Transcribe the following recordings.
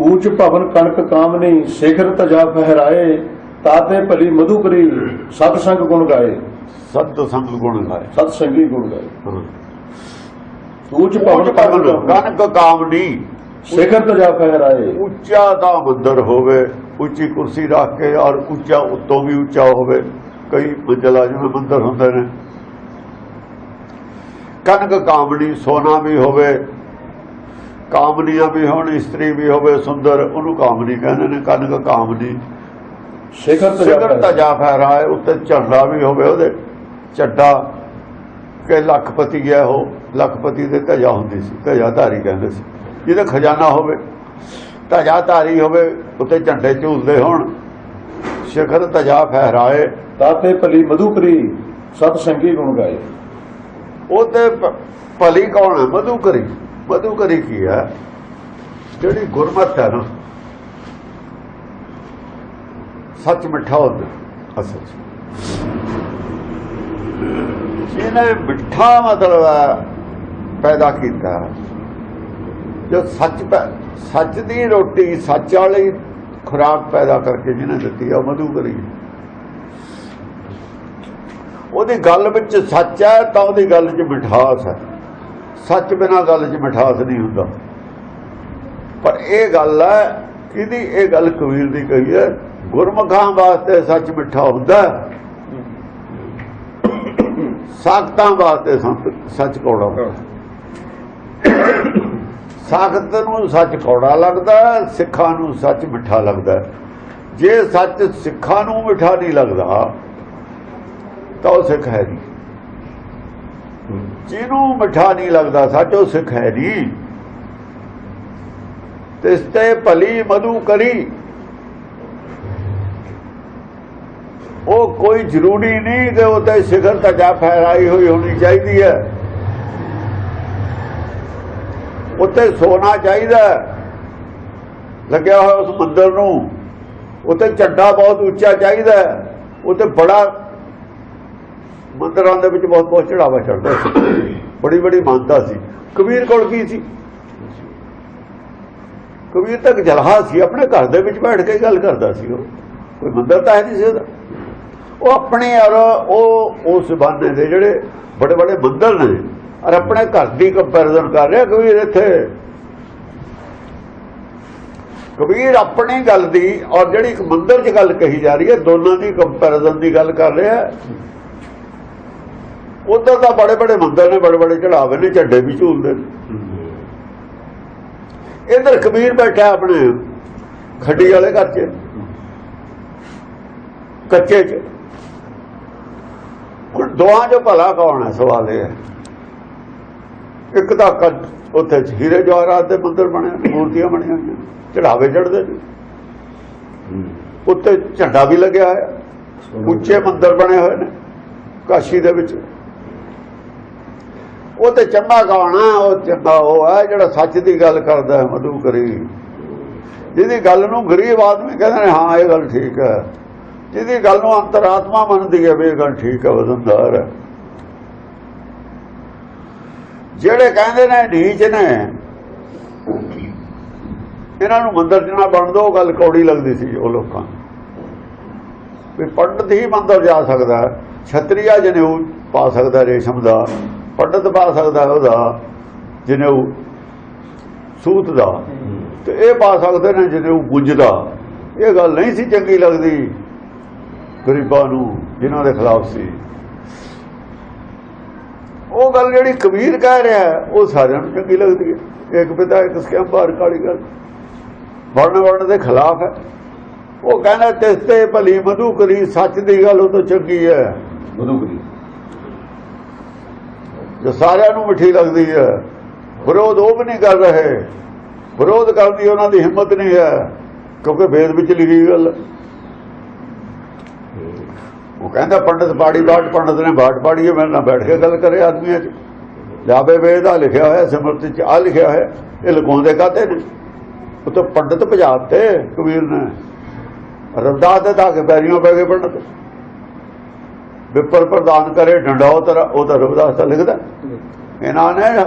ਊਚ ਭਵਨ ਕਣਕ ਕਾਮਨੀ ਸਿਖਰ ਤਜਾ ਫਹਿਰਾਏ ਤਾਤੇ ਭਲੀ ਮਧੂ ਕਰੀ ਸਤ ਸੰਗ ਗੁਣ ਗਾਏ। ਸਤ ਸੰਗ ਗੁਣ ਗਾਏ। ਸਤ ਸੰਗੀ ਗੁਣ ਗਾਏ। ਊਚ ਉੱਚ ਭਵਨ ਕਣਕ ਕਾਮਨੀ। ਸਿਖਰ ਤਜਾ ਫਹਿਰਾਏ। ਉੱਚਾ ਦਾ ਮੰਦਰ ਹੋਵੇ ਉੱਚੀ ਕੁਰਸੀ ਰੱਖ ਕੇ ਔਰ ਉੱਚਾ ਉੱਤੋਂ ਵੀ ਉੱਚਾ ਹੋਵੇ। ਕਈ ਮੰਜ਼ਲਾ ਜਿਵੇਂ ਮੰਦਰ ਹੁੰਦੇ ਨੇ। ਕਨਕ ਕਾਮਣੀ ਸੋਨਾ ਵੀ ਹੋਵੇ ਕਾਮਨੀਆਂ ਵੀ ਹੋਣ ਇਸਤਰੀ ਵੀ ਹੋਵੇ ਸੁੰਦਰ ਉਹਨੂੰ ਕਾਮਨੀ ਕਹਿੰਦੇ ਨੇ ਕਨਕ ਕਾਮਨੀ। ਸਿਖਰ ਫਹਿਰਾਏ ਤਜਾ ਫਹਿਰਾਏ ਉੱਤੇ ਝੰਡਾ ਵੀ ਹੋਵੇ ਉਹਦੇ। ਚੱਡਾ ਕਿ ਲੱਖਪਤੀ ਹੈ ਉਹ ਲੱਖਪਤੀ ਦੇ ਧਜਾ ਹੁੰਦੀ ਸੀ ਧਜਾ ਧਾਰੀ ਕਹਿੰਦੇ ਸੀ। ਜਿਹਦਾ ਖਜ਼ਾਨਾ ਹੋਵੇ ਧਜਾ ਧਾਰੀ ਹੋਵੇ ਉੱਤੇ ਝੰਡੇ ਝੂਲਦੇ ਹੋਣ। ਸਿਖਰ ਧਜਾ ਫਹਿਰਾਏ ਤਾਤੇ ਭਲੀ ਮਧੂ ਕਰੀ ਸਤ ਸੰਗੀ ਗੁਣ ਗਾਏ। ਉਹਤੇ ਭਲੀ ਕੌਣ ਹੈ? ਮਧੂ ਕਰੀ ਕੀ ਹੈ ਜਿਹੜੀ ਗੁਰਮਤ ਹੈ ਨਾ ਸੱਚ ਮਿੱਠਾ ਹੁੰਦਾ ਅਸਲ ਜਿਹਨੇ ਮਿੱਠਾ ਮਤਲਬ ਪੈਦਾ ਕੀਤਾ ਜੋ ਸੱਚ ਸੱਚ ਦੀ ਰੋਟੀ ਸੱਚ ਵਾਲੀ ਖੁਰਾਕ ਪੈਦਾ ਕਰਕੇ ਜਿਹਨੇ ਦਿੱਤੀ ਆ ਉਹ ਮਧੂ ਕਰੀ ਉਹਦੀ ਗੱਲ ਵਿੱਚ ਸੱਚ ਹੈ, ਤਾਂ ਉਹਦੀ ਗੱਲ 'ਚ ਮਿਠਾਸ ਹੈ। ਸੱਚ ਬਿਨਾ ਗੱਲ 'ਚ ਮਿਠਾਸ ਨਹੀਂ ਹੁੰਦਾ। ਪਰ ਇਹ ਗੱਲ ਹੈ ਕਿਹਦੀ ਇਹ ਗੱਲ ਕਬੀਰ ਦੀ ਕਹੀ ਹੈ, ਗੁਰਮੁਖਾਂ ਵਾਸਤੇ ਸੱਚ ਮਿੱਠਾ ਹੁੰਦਾ ਸਾਖਤਾਂ ਵਾਸਤੇ ਸੱਚ ਕੌੜਾ ਹੁੰਦਾ ਸਾਖਤ ਨੂੰ ਸੱਚ ਕੌੜਾ ਲੱਗਦਾ ਸਿੱਖਾਂ ਨੂੰ ਸੱਚ ਮਿੱਠਾ ਲੱਗਦਾ ਜੇ ਸੱਚ ਸਿੱਖਾਂ ਨੂੰ ਮਿੱਠਾ ਨਹੀਂ ਲੱਗਦਾ, ਤਾਂ ਉਹ ਸਿੱਖ ਹੈ ਨਹੀਂ। ਜਿਹਨੂੰ ਮਿੱਠਾ ਨਹੀਂ ਲੱਗਦਾ, ਸੱਚ ਉਹ ਸਿੱਖ ਹੈ ਨਹੀਂ ਤਿਸ ਤੇ ਭਲੀ ਮਧੂ ਕਰੀ। ਉਹ ਕੋਈ ਜ਼ਰੂਰੀ ਨਹੀਂ ਕਿ ਉਹ ਤੇ ਸਿਖਰ ਤਜਾ ਫਹਿਰਾਈ ਹੋਈ ਹੋਣੀ ਚਾਹੀਦੀ ਹੈ। ਉੱਤੇ ਸੋਨਾ ਚਾਹੀਦਾ ਲੱਗਿਆ ਹੋਇਆ ਉਸ ਮੰਦਰ ਨੂੰ। ਉੱਤੇ ਝੰਡਾ ਬਹੁਤ ਉੱਚਾ ਚਾਹੀਦਾ ਹੈ। ਉੱਤੇ ਬੜਾ ਮੰਦਰਾਂ ਦੇ ਵਿੱਚ ਬਹੁਤ ਬਹੁਤ ਚੜਾਵਾ ਚੜਦਾ ਸੀ। ਬੜੀ ਬੜੀ ਮਾਨਤਾ ਸੀ। ਕਬੀਰ ਕੋਲ ਕੀ ਸੀ? ਕਬੀਰ ਤੱਕ ਜਲਹਾ ਸੀ, ਆਪਣੇ ਘਰ ਦੇ ਵਿੱਚ ਬੈਠ ਕੇ ਗੱਲ ਕਰਦਾ ਸੀ ਉਹ। ਕੋਈ ਮੰਦਰ ਤਾਂ ਹੈ ਨਹੀਂ ਸੀ ਉਹਦਾ। ਉਹ ਆਪਣੇ ਔਰ ਉਹ ਉਸ ਬਾਨੇ ਦੇ ਜਿਹੜੇ ਬੜੇ ਬੜੇ ਮੰਦਰ ਨੇ ਔਰ ਆਪਣੇ ਘਰ ਦੀ ਕੰਪੈਰੀਜ਼ਨ ਕਰ ਰਿਹਾ ਕਬੀਰ ਇੱਥੇ। ਕਬੀਰ ਆਪਣੀ ਗੱਲ ਦੀ ਔਰ ਜਿਹੜੀ ਇੱਕ ਮੰਦਰ 'ਚ ਗੱਲ ਕਹੀ ਜਾ ਰਹੀ ਹੈ, ਦੋਨਾਂ ਦੀ ਕੰਪੈਰੀਜ਼ਨ ਦੀ ਗੱਲ ਕਰ ਰਿਹਾ ਉਧਰ ਤਾਂ ਬੜੇ ਬੜੇ ਮੰਦਰ ਨੇ, ਬੜੇ ਬੜੇ ਚੜਾਵੇ ਨੇ, ਝੰਡੇ ਵੀ ਝੂਲਦੇ ਨੇ। ਇਧਰ ਕਬੀਰ ਬੈਠਾ ਆਪਣੇ ਖੱਡੀ ਵਾਲੇ ਘਰ 'ਚ ਕੱਚੇ 'ਚ। ਹੁਣ ਦੋਹਾਂ 'ਚੋਂ ਭਲਾ ਕੌਣ ਹੈ, ਸਵਾਲ ਇਹ ਹੈ। ਇੱਕ ਤਾਂ ਕੱਚ- ਉੱਥੇ ਹੀਰੇ ਜਵਾਹਰਾਤ ਦੇ ਮੰਦਰ ਬਣੇ ਮੂਰਤੀਆਂ ਬਣੀਆਂ ਹੋਈਆਂ ਚੜਾਵੇ ਚੜਦੇ ਨੇ। ਉੱਤੇ ਝੰਡਾ ਵੀ ਲੱਗਿਆ ਹੋਇਆ, ਉੱਚੇ ਮੰਦਰ ਬਣੇ ਹੋਏ ਨੇ, ਕਾਸ਼ੀ ਦੇ ਵਿੱਚ। ਉਹ ਤੇ ਚੰਗਾ ਕੌਣ ਉਹ ਚੰਗਾ ਉਹ ਹੈ, ਜਿਹੜਾ ਸੱਚ ਦੀ ਗੱਲ ਕਰਦਾ ਮਧੂ ਕਰੀ ਜਿਹਦੀ ਗੱਲ ਨੂੰ ਗਰੀਬ ਆਦਮੀ ਕਹਿੰਦੇ ਨੇ, ਹਾਂ, ਇਹ ਗੱਲ ਠੀਕ ਹੈ ਜਿਹਦੀ ਗੱਲ ਨੂੰ ਅੰਤਰਾਤਮਾ ਮੰਨਦੀ ਹੈ, ਵੀ ਗੱਲ ਠੀਕ ਹੈ, ਵਜ਼ਨਦਾਰ ਹੈ ਜਿਹੜੇ ਕਹਿੰਦੇ ਨੇ ਢੀਚ ਨੇ, ਇਹਨਾਂ ਨੂੰ ਮੰਦਰ ਜਨਾ ਬਣ ਦੋ ਉਹ ਗੱਲ ਕੌੜੀ ਲੱਗਦੀ ਸੀ ਉਹ ਲੋਕਾਂ ਨੂੰ। ਵੀ ਪੰਡਤ ਹੀ ਮੰਦਰ ਜਾ ਸਕਦਾ ਹੈ। ਛਤਰੀਆ ਜਨੇਊ ਪਾ ਸਕਦਾ ਰੇਸ਼ਮ ਦਾ ਪੰਡਤ ਪਾ ਸਕਦਾ ਉਹਦਾ ਜਨੇਊ ਸੂਤ ਦਾ ਤੇ ਇਹ ਪਾ ਸਕਦੇ ਨੇ ਜਨੇਊ ਗੁੰਜ ਦਾ ਇਹ ਗੱਲ ਨਹੀਂ ਸੀ ਚੰਗੀ ਲੱਗਦੀ ਗਰੀਬਾਂ ਨੂੰ, ਜਿਨ੍ਹਾਂ ਦੇ ਖਿਲਾਫ ਸੀ। ਉਹ ਗੱਲ ਜਿਹੜੀ ਕਬੀਰ ਕਹਿ ਰਿਹਾ ਉਹ ਸਾਰਿਆਂ ਨੂੰ ਚੰਗੀ ਲੱਗਦੀ ਹੈ। ਇੱਕ ਪਿਤਾ, ਇੱਕ ਸਕੈਮ ਬਾਹਰ ਕਾਲੀ ਗੱਲ। ਵਰਨ ਵਰਨ ਦੇ ਖਿਲਾਫ ਹੈ। ਉਹ ਕਹਿੰਦਾ ਤਿਸ ਤੇ ਭਲੀ ਮਧੂ ਕਰੀ ਸੱਚ ਦੀ ਗੱਲ ਉਹ ਤਾਂ ਚੰਗੀ ਹੈ। ਮਧੂ ਕਰੀ ਜੋ ਸਾਰਿਆਂ ਨੂੰ ਮਿੱਠੀ ਲੱਗਦੀ ਹੈ। ਵਿਰੋਧ ਉਹ ਵੀ ਨਹੀਂ ਕਰ ਰਹੇ। ਵਿਰੋਧ ਕਰਨ ਦੀ ਉਹਨਾਂ ਦੀ ਹਿੰਮਤ ਨਹੀਂ ਹੈ, ਕਿਉਂਕਿ ਵੇਦ ਵਿੱਚ ਲਿਖੀ ਗੱਲ। ਉਹ ਕਹਿੰਦਾ, ਪੰਡਤ ਬਾੜੀ ਬਾਟ ਪੰਡਤ ਨੇ ਬਾਟ ਬਾੜੀ ਮੇਰੇ ਨਾਲ ਬੈਠ ਕੇ ਗੱਲ ਕਰੇ ਆਦਮੀਆਂ 'ਚ। ਜਾਬੇ ਵੇਦ ਆ ਲਿਖਿਆ ਹੋਇਆ, ਸਿਮਰਤੀ 'ਚ ਆ ਲਿਖਿਆ ਹੋਇਆ, ਇਹ ਲਗਾਉਂਦੇ ਕਾਤੇ ਨੇ? ਉਹ ਤਾਂ ਪੰਡਤ ਭਜਾਤੇ ਕਬੀਰ ਨੇ। ਰਵਦਾਸ ਦੇ ਤਾਂ ਕੇ ਪੈਰੀਆਂ ਪੈ ਗਏ ਪੰਡਤ। ਵਿਪਰ ਪ੍ਰਦਾਨ ਕਰੇ ਡੰਡਾਓ ਤਰ ਉਹ ਤਾਂ ਰਵਦਾਸ ਤਾਂ ਲਿਖਦਾ। ਇਹਨਾਂ ਨੇ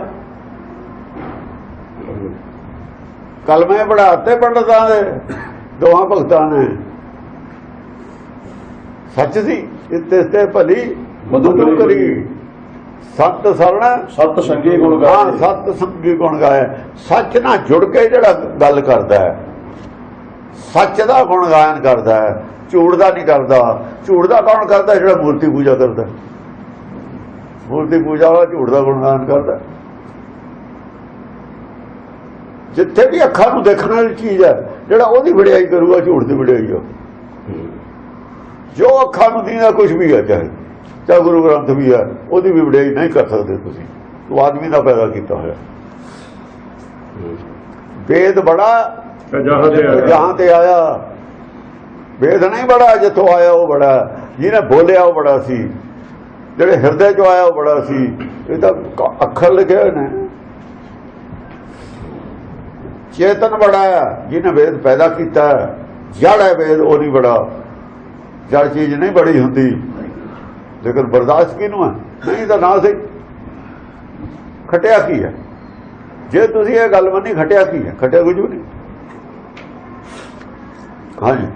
ਕਲਮੇ ਪੜਾਤੇ ਪੰਡਤਾਂ ਦੇ ਦੋਹਾਂ ਭਗਤਾਂ ਨੇ। ਸੱਚ ਸੀ ਇੱਥੇ ਤੇ ਭਲੀ ਮਧੂ ਕਰੀ। ਸਤ ਸਰਣ। ਸਤ ਸੰਗੀ ਗੁਣ ਹਾਂ ਗਾਏ ਸਤ ਸੰਗੀ ਗੁਣ ਗਾਏ। ਸੱਚ ਨਾਲ ਜੁੜ ਕੇ ਜਿਹੜਾ ਗੱਲ ਕਰਦਾ ਹੈ ਸੱਚ ਦਾ ਗੁਣ ਗਾਇਨ ਕਰਦਾ ਹੈ। ਝੂਠ ਦਾ ਨਹੀਂ ਕਰਦਾ? ਝੂਠ ਦਾ ਕੌਣ ਕਰਦਾ ਜਿਹੜਾ ਮੂਰਤੀ ਪੂਜਾ ਕਰਦਾ? ਮੂਰਤੀ ਪੂਜਾ ਵਾਲਾ ਝੂਠ ਦਾ ਗੁਣ ਗਾਇਨ ਕਰਦਾ। ਜਿੱਥੇ ਵੀ ਅੱਖਾਂ ਨੂੰ ਦੇਖਣ ਵਾਲੀ ਚੀਜ਼ ਹੈ ਜਿਹੜਾ ਉਹਦੀ ਵਡਿਆਈ ਕਰੂਗਾ ਝੂਠ ਦੀ ਵਡਿਆਈ ਹੋ ਜੋ ਅੱਖਾਂ ਨੂੰ ਦੀਨਾ ਕੁਝ ਵੀ ਹੈ ਚਾਹੇ ਚਾਹੇ ਗੁਰੂ ਗ੍ਰੰਥ ਵੀ ਹੈ ਉਹਦੀ ਵੀ ਵਡਿਆਈ ਨਹੀਂ ਕਰ ਸਕਦੇ ਤੁਸੀਂ। ਉਹ ਆਦਮੀ ਦਾ ਪੈਦਾ ਕੀਤਾ ਹੋਇਆ। ਵੇਦ ਬੜਾ ਜਹਾਂ ਤੇ ਆਇਆ। ਜਹਾਂ ਤੇ ਵੇਦ ਨਹੀਂ ਬੜਾ, ਜਿੱਥੋਂ ਆਇਆ ਉਹ ਬੜਾ, ਜਿਹਨੇ ਬੋਲਿਆ ਉਹ ਬੜਾ ਸੀ। ਜਿਹੜੇ ਹਿਰਦੇ ਚੋਂ ਆਇਆ ਉਹ ਬੜਾ ਸੀ। ਇਹ ਤਾਂ ਅੱਖਰ ਲਿਖੇ ਹੋਏ ਨੇ। ਚੇਤਨ ਬੜਾ ਜਿਹਨੇ ਵੇਦ ਪੈਦਾ ਕੀਤਾ ਜੜ ਹੈ ਵੇਦ, ਉਹ ਨਹੀਂ ਬੜਾ। ਜੜ ਚੀਜ਼ ਨਹੀਂ ਬੜੀ ਹੁੰਦੀ। ਲੇਕਿਨ ਬਰਦਾਸ਼ਤ ਕਿਹਨੂੰ ਹੈ? ਨਹੀਂ ਤਾਂ ਨਾ ਸਹੀ। ਖਟਿਆ ਕੀ ਹੈ? ਜੇ ਤੁਸੀਂ ਇਹ ਗੱਲ ਮੰਨੀ, ਖਟਿਆ ਕੀ ਹੈ? ਖਟਿਆ ਕੁਝ ਵੀ ਨਹੀਂ। ਹਾਂਜੀ।